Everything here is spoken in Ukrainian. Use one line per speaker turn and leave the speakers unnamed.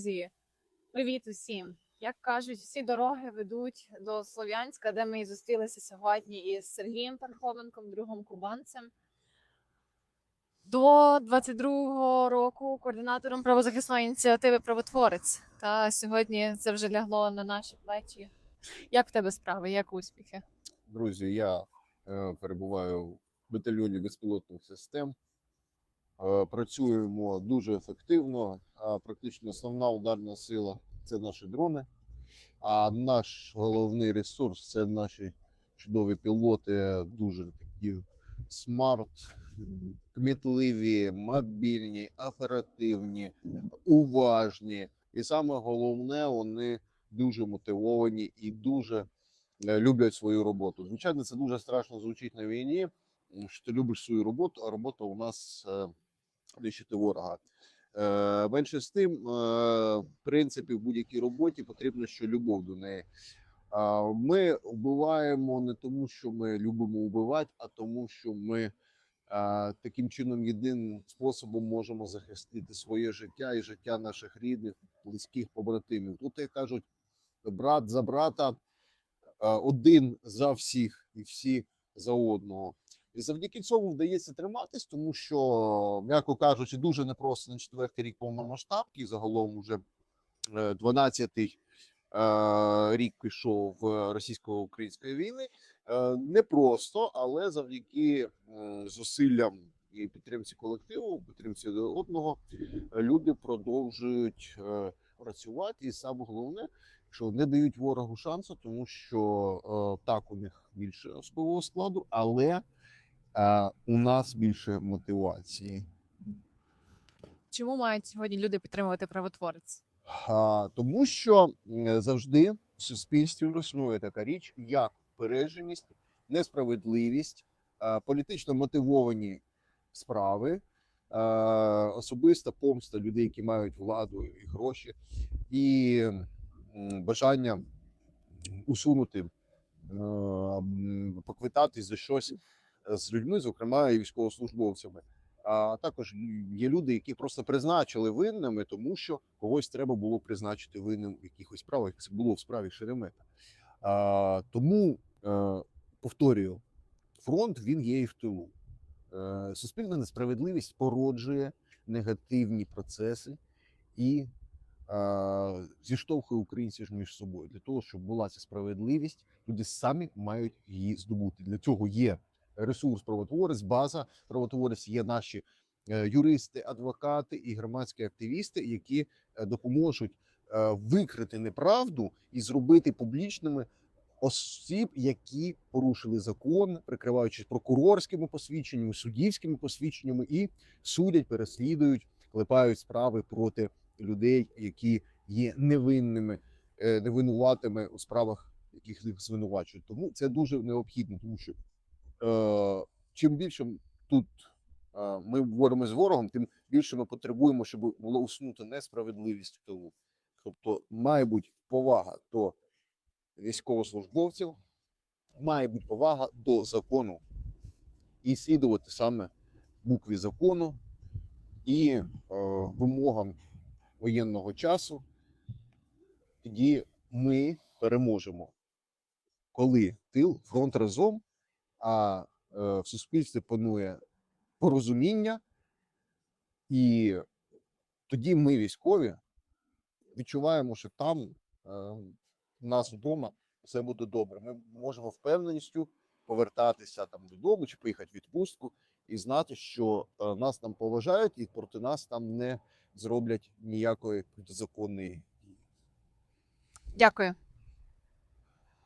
Друзі, привіт усім! Як кажуть, всі дороги ведуть до Слов'янська, де ми і зустрілися сьогодні із Сергієм Пархоменком, другом кубанцем. До 22-го року координатором правозахисної ініціативи Правотворець. Та сьогодні це вже лягло на наші плечі. Як в тебе справи? Як успіхи?
Друзі, я е, перебуваю в батальйоні безпілотних систем. Е, працюємо дуже ефективно. Практично основна ударна сила це наші дрони. А наш головний ресурс це наші чудові пілоти, дуже такі смарт, кмітливі, мобільні, оперативні, уважні. І саме головне, вони дуже мотивовані і дуже е, люблять свою роботу. Звичайно, це дуже страшно звучить на війні, що ти любиш свою роботу, а робота у нас е, нищити ворога. Е, менше з тим, е, в принципі, в будь-якій роботі потрібно ще любов до неї. Ми вбиваємо не тому, що ми любимо вбивати, а тому, що ми а, таким чином єдиним способом можемо захистити своє життя і життя наших рідних, близьких побратимів. Тут як кажуть, брат за брата, а, один за всіх і всі за одного. І завдяки цьому вдається триматись, тому що, м'яко кажучи, дуже непросто на четвертий рік повномасштабки. Загалом уже 12-й е, рік пішов е, російсько-української війни. Е, Непросто, але завдяки зусиллям і підтримці колективу, підтримці одного, е, люди продовжують е, працювати. І саме головне, що не дають ворогу шансу, тому що е, так у них більше особового складу, але е, у нас більше мотивації.
Чому мають сьогодні люди підтримувати правотворець?
А, тому що завжди в суспільстві існує така річ, як переженість, несправедливість, політично мотивовані справи, особиста помста людей, які мають владу і гроші, і бажання усунути, поквитатись за щось з людьми, зокрема і військовослужбовцями. А також є люди, які просто призначили винними, тому що когось треба було призначити винним в якихось справах, як це було в справі Шеремета. А, тому е, повторюю, фронт він є і в тилу. Е, суспільна несправедливість породжує негативні процеси і е, зіштовхує українців між собою. Для того, щоб була ця справедливість, люди самі мають її здобути. Для цього є ресурс правотворець, база правотворець, є наші е, юристи, адвокати і громадські активісти, які е, допоможуть е, викрити неправду і зробити публічними осіб, які порушили закон, прикриваючись прокурорськими посвідченнями, суддівськими посвідченнями, і судять, переслідують, клепають справи проти людей, які є невинними, невинуватими у справах, яких їх звинувачують. Тому це дуже необхідно, тому що чим більше тут е, ми боремося з ворогом, тим більше ми потребуємо, щоб було уснути несправедливість в тилу. Тобто, має бути повага до військовослужбовців, має бути повага до закону і слідувати саме букві закону і е, вимогам воєнного часу. Тоді ми переможемо, коли тил, фронт разом, а е, в суспільстві панує порозуміння, і тоді ми, військові, відчуваємо, що там е, у нас вдома все буде добре. Ми можемо впевненістю повертатися там додому чи поїхати в відпустку і знати, що е, нас там поважають і проти нас там не зроблять ніякої протизаконної дії.
Дякую.